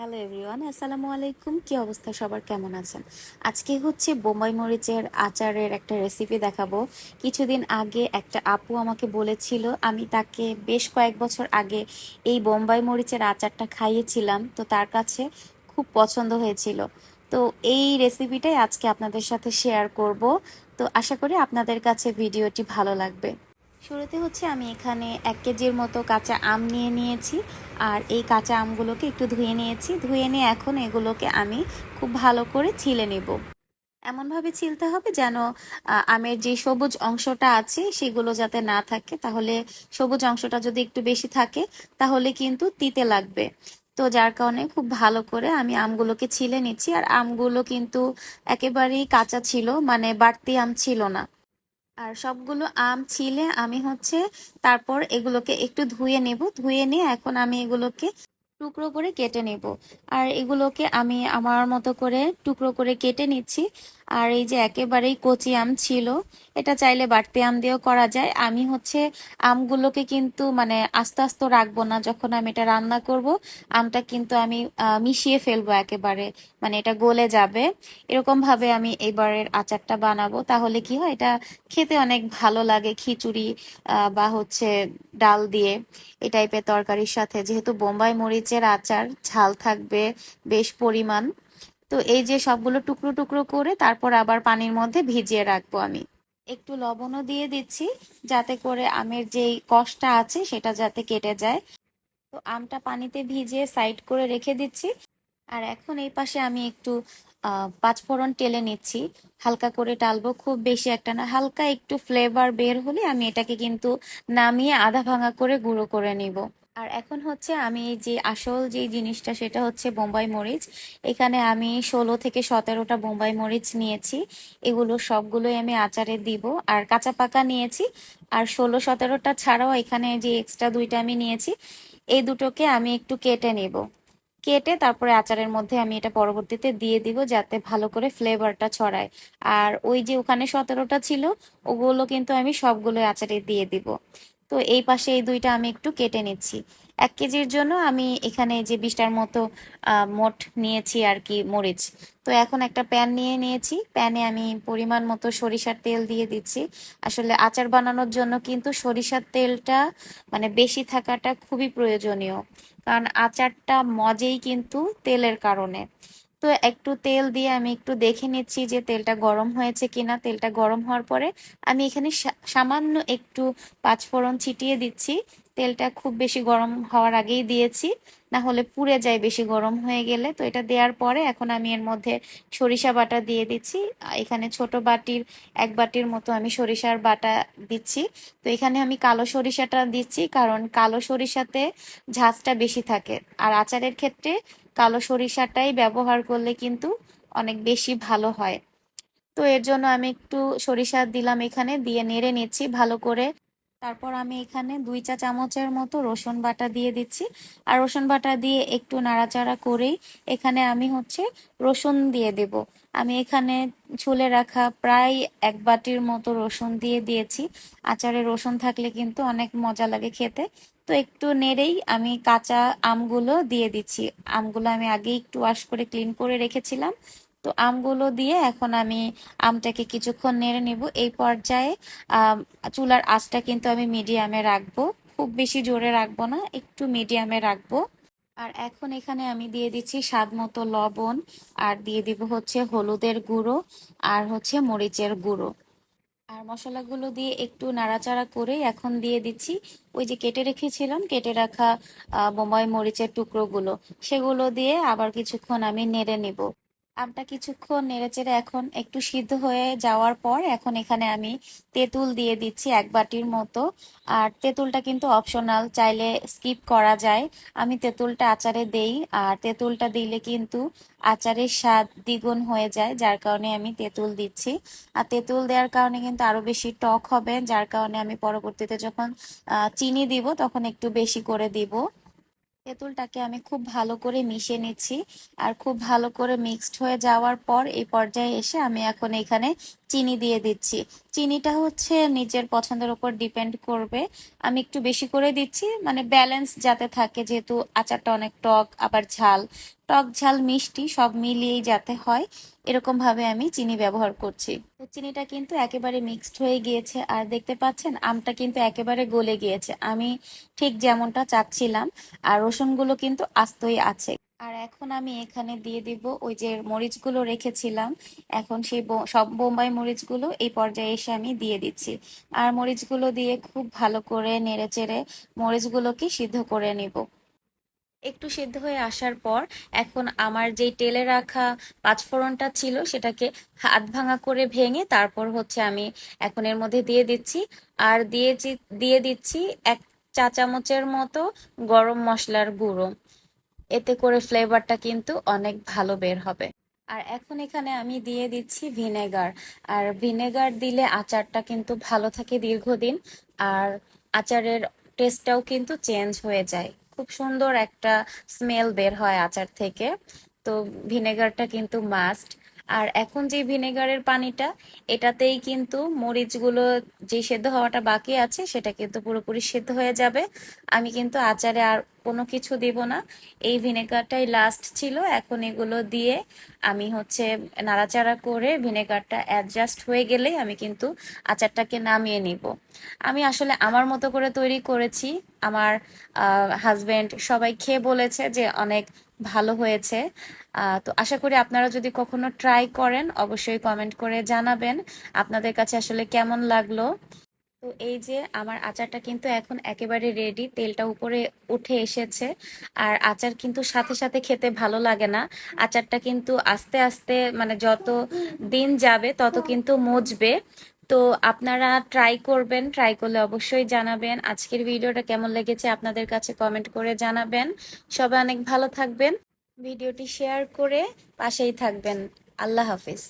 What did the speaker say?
Hello everyone আসসালামু আলাইকুম কি অবস্থা? সবার কেমন আছেন? আজকে হচ্ছে বোম্বাই মরিচের আচারের একটা রেসিপি দেখাবো। কিছুদিন আগে একটা আপু আমাকে বলেছিল, আমি তাকে বেশ কয়েক বছর আগে এই বোম্বাই মরিচের আচারটা খাইয়েছিলাম, তো তার কাছে খুব পছন্দ হয়েছিল। তো এই রেসিপিটাই আজকে আপনাদের সাথে শেয়ার করব। তো আশা করি আপনাদের কাছে ভিডিওটি ভালো লাগবে। শুরুতে হচ্ছে আমি এখানে এক কেজির মতো কাঁচা আম নিয়ে নিয়েছি। আর এই কাঁচা আমগুলোকে একটু ধুয়ে নিয়েছি। ধুয়ে নিয়ে এখন এগুলোকে আমি খুব ভালো করে ছিলে নেব। এমনভাবে ছিলতে হবে যেন আমের যে সবুজ অংশটা আছে সেগুলো যাতে না থাকে। তাহলে সবুজ অংশটা যদি একটু বেশি থাকে, তাহলে কিন্তু তিতে লাগবে। তো যার কারণে খুব ভালো করে আমি আমগুলোকে ছিলে নিচ্ছি। আর আমগুলো কিন্তু একেবারেই কাঁচা ছিল মানে বাড়তি আম ছিল না। আর সবগুলো আম ছিলে আমি হচ্ছে তারপর এগুলোকে একটু ধুয়ে নেব। ধুয়ে নিয়ে এখন আমি এগুলোকে টুকরো করে কেটে নেব। আর এগুলোকে আমি আমার মতো করে টুকরো করে কেটে নিচ্ছি। আর এই যে একেবারেই কচি আম ছিল, এটা চাইলে বাড়তি আম দিয়েও করা যায়। আমি হচ্ছে আমগুলোকে কিন্তু মানে আস্তে আস্তে রাখব না, যখন আমি এটা রান্না করব, আমটা কিন্তু আমি মিশিয়ে ফেলব একেবারে মানে এটা গলে যাবে। এরকম ভাবে আমি এবারের আচারটা বানাবো। তাহলে কি হয়, এটা খেতে অনেক ভালো লাগে, খিচুড়ি বা হচ্ছে ডাল দিয়ে এই টাইপের তরকারির সাথে। যেহেতু বোম্বাই মরিচের আচার, ঝাল থাকবে, বেশ পরিমাণ। তো এই যে সবগুলো টুকরো টুকরো করে তারপর আবার পানির মধ্যে ভিজিয়ে রাখব আমি। একটু লবণও দিয়ে দিচ্ছি যাতে করে আমের যেই কষটা আছে সেটা যাতে কেটে যায়। তো আমটা পানিতে ভিজিয়ে সাইড করে রেখে দিচ্ছি। আর এখন এই পাশে আমি একটু পাঁচফোড়ন টেলে নিচ্ছি। হালকা করে টালবো, খুব বেশি একটা না, হালকা একটু ফ্লেভার বের হলে আমি এটাকে কিন্তু নামিয়ে আধা ভাঙা করে গুঁড়ো করে নিব। আর এখন হচ্ছে আমি যে আসল যে জিনিসটা সেটা হচ্ছে বোম্বাই মরিচ। এখানে আমি ষোলো থেকে সতেরোটা বোম্বাই মরিচ নিয়েছি। এগুলো সবগুলোই আমি আচারে দিব আর কাঁচা পাকা নিয়েছি। আর ষোলো সতেরোটা ছাড়াও এখানে যে এক্সট্রা দুইটা আমি নিয়েছি, এই দুটোকে আমি একটু কেটে নেব। কেটে তারপরে আচারের মধ্যে আমি এটা পরবর্তীতে দিয়ে দিব যাতে ভালো করে ফ্লেভারটা ছড়ায়। আর ওই যে ওখানে সতেরোটা ছিল, ওগুলো কিন্তু আমি সবগুলো আচারে দিয়ে দিব। তো এই পাশে এই দুইটা আমি একটু কেটে নিচ্ছি। এক কেজির জন্য আমি এখানে যে বিশটার মতো মোট নিয়েছি আর কি মরিচ। তো এখন একটা প্যান নিয়ে নিয়েছি। প্যানে আমি পরিমাণ মতো সরিষার তেল দিয়ে দিচ্ছি। আসলে আচার বানানোর জন্য কিন্তু সরিষার তেলটা মানে বেশি থাকাটা খুবই প্রয়োজনীয়। কারণ আচারটা মজেই কিন্তু তেলের কারণে। তো একটু তেল দিয়ে আমি একটু দেখে নিচ্ছি যে তেলটা গরম হয়েছে কিনা। তেলটা গরম হওয়ার পরে আমি এখানে সামান্য একটু পাঁচফোড়ন ছিটিয়ে দিচ্ছি। তেলটা খুব বেশি গরম হওয়ার আগেই দিয়েছি, না হলে পুড়ে যায় বেশি গরম হয়ে গেলে। তো এটা দেওয়ার পরে এখন আমি এর মধ্যে সরিষা বাটা দিয়ে দিচ্ছি। এখানে ছোট বাটির, এক বাটির মতো আমি সরিষার বাটা দিচ্ছি। তো এখানে আমি কালো সরিষাটা দিচ্ছি কারণ কালো সরিষাতে ঝাঁজটা বেশি থাকে। আর আচারের ক্ষেত্রে কালো সরিষাটাই ব্যবহার করলে কিন্তু অনেক বেশি ভালো হয়। তো এর জন্য আমি একটু সরিষা দিলাম এখানে, দিয়ে নেড়ে নিচ্ছি, ভালো করে তারপর আমি এখানে দুই চা চামচের মতো রসুন বাটা দিয়ে দিচ্ছি। আর রসুন বাটা দিয়ে একটু নাড়াচাড়া করেই এখানে আমি হচ্ছে রসুন দিয়ে দেব। আমি এখানে ছুলে রাখা প্রায় এক বাটির মতো রসুন দিয়ে দিয়েছি। আচারে রসুন থাকলে কিন্তু অনেক মজা লাগে খেতে। তো একটু নেড়েই আমি কাঁচা আমগুলো দিয়ে দিচ্ছি। আমগুলো আমি আগে একটু ওয়াশ করে ক্লিন করে রেখেছিলাম। তো আমগুলো দিয়ে এখন আমি আমটাকে কিছুক্ষণ নেড়ে নিব। এই পর্যায়ে চুলার আঁচটা কিন্তু আমি মিডিয়ামে রাখব। খুব বেশি জোরে রাখব না একটু মিডিয়ামে রাখব। আর এখন এখানে আমি দিয়ে দিচ্ছি স্বাদ মতো লবণ আর দিয়ে দিব হচ্ছে হলুদের গুঁড়ো আর হচ্ছে মরিচের গুঁড়ো। আর মশলাগুলো দিয়ে একটু নাড়াচাড়া করে এখন দিয়ে দিচ্ছি ওই যে কেটে রেখেছিলাম কেটে রাখা আহ, বোম্বাই মরিচের টুকরোগুলো সেগুলো দিয়ে আবার কিছুক্ষণ আমি নেড়ে নিব। আমটা কিছুক্ষণ নেড়েচেড়ে এখন একটু সিদ্ধ হয়ে যাওয়ার পর এখন এখানে আমি তেঁতুল দিয়ে দিচ্ছি এক বাটির মতো। আর তেঁতুলটা কিন্তু অপশনাল চাইলে স্কিপ করা যায়। আমি তেঁতুলটা আচারে দেই, আর তেঁতুলটা দিলে কিন্তু আচারের স্বাদ দ্বিগুণ হয়ে যায়, যার কারণে আমি তেঁতুল দিচ্ছি। আর তেঁতুল দেওয়ার কারণে কিন্তু আরও বেশি টক হবে, যার কারণে আমি পরবর্তীতে যখন চিনি দিব তখন একটু বেশি করে দিব। তেঁতুলটাকে আমি খুব ভালো করে মিশিয়ে নিচ্ছি। আর খুব ভালো করে মিক্সড হয়ে যাওয়ার পর এই পর্যায়ে এসে আমি এখন এখানে চিনি দিয়ে দিচ্ছি। চিনিটা হচ্ছে নিজের পছন্দের উপর ডিপেন্ড করবে। আমি একটু বেশি করে দিচ্ছি মানে ব্যালেন্স যাতে থাকে, যেহেতু আচারটা অনেক টক, আবার ঝাল। টক ঝাল, মিষ্টি সব মিলিয়েই যাতে হয় এরকম ভাবে আমি চিনি ব্যবহার করছি। তো চিনিটা কিন্তু একেবারে মিক্সড হয়ে গিয়েছে। আর দেখতে পাচ্ছেন, আমটা কিন্তু একেবারে গলে গিয়েছে। আমি ঠিক যেমনটা চাচ্ছিলাম, আর রসুনগুলো কিন্তু আস্তই আছে। আর এখন আমি এখানে দিয়ে দিব ওই যে মরিচগুলো রেখেছিলাম। এখন সেই সব বোম্বাই মরিচগুলো এই পর্যায়ে এসে আমি দিয়ে দিচ্ছি। আর মরিচগুলো দিয়ে খুব ভালো করে নেড়ে চেড়ে মরিচগুলোকে সিদ্ধ করে নিব। একটু সিদ্ধ হয়ে আসার পর এখন আমার যেই তেলে রাখা পাঁচফোড়নটা ছিল সেটাকে হাত ভাঙা করে ভেঙে তারপর হচ্ছে আমি এখন এর মধ্যে দিয়ে দিচ্ছি। আর দিয়েছি, দিয়ে দিচ্ছি এক চা চামচের মতো গরম মশলার গুঁড়ো। এতে করে ফ্লেভারটা কিন্তু অনেক ভালো বের হবে। আর এখন এখানে আমি দিয়ে দিচ্ছি ভিনেগার। আর ভিনেগার দিলে আচারটা কিন্তু ভালো থাকে দীর্ঘদিন। আর আচারের টেস্টটাও কিন্তু চেঞ্জ হয়ে যায়। খুব সুন্দর একটা স্মেল বের হয় আচার থেকে। তো ভিনেগারটা কিন্তু মাস্ট আর এখন যে ভিনেগারের পানিটা, এটাতেই কিন্তু মরিচগুলো যে সেদ্ধ হওয়াটা বাকি আছে, সেটা কিন্তু পুরোপুরি সেদ্ধ হয়ে যাবে। আমি কিন্তু আচারে আর কোনো কিছু দিব না। এই ভিনেগারটাই লাস্ট ছিল। এখন এগুলো দিয়ে আমি হচ্ছে নাড়াচাড়া করে ভিনেগারটা অ্যাডজাস্ট হয়ে গেলেই আমি কিন্তু আচারটাকে নামিয়ে নিব। আমি আসলে আমার মতো করে তৈরি করেছি। আমার হাজবেন্ড সবাই খেয়ে বলেছে যে অনেক ভালো হয়েছে। তো আশা করি আপনারা যদি কখনো ট্রাই করেন, অবশ্যই কমেন্ট করে জানাবেন। আপনাদের কাছে আসলে কেমন লাগল? তো এই যে আমার আচারটা কিন্তু এখন একেবারে রেডি তেলটা উপরে উঠে এসেছে। আর আচার কিন্তু সাথে সাথে খেতে ভালো লাগে না। আচারটা কিন্তু আস্তে আস্তে মানে যত দিন যাবে, তত কিন্তু মজবে। তো আপনারা ট্রাই করবেন ট্রাই করলে অবশ্যই জানাবেন। আজকের ভিডিওটা কেমন লেগেছে আপনাদের কাছে কমেন্ট করে জানাবেন। সবাই অনেক ভালো থাকবেন। ভিডিওটি শেয়ার করে পাশেই থাকবেন। আল্লাহ হাফিজ।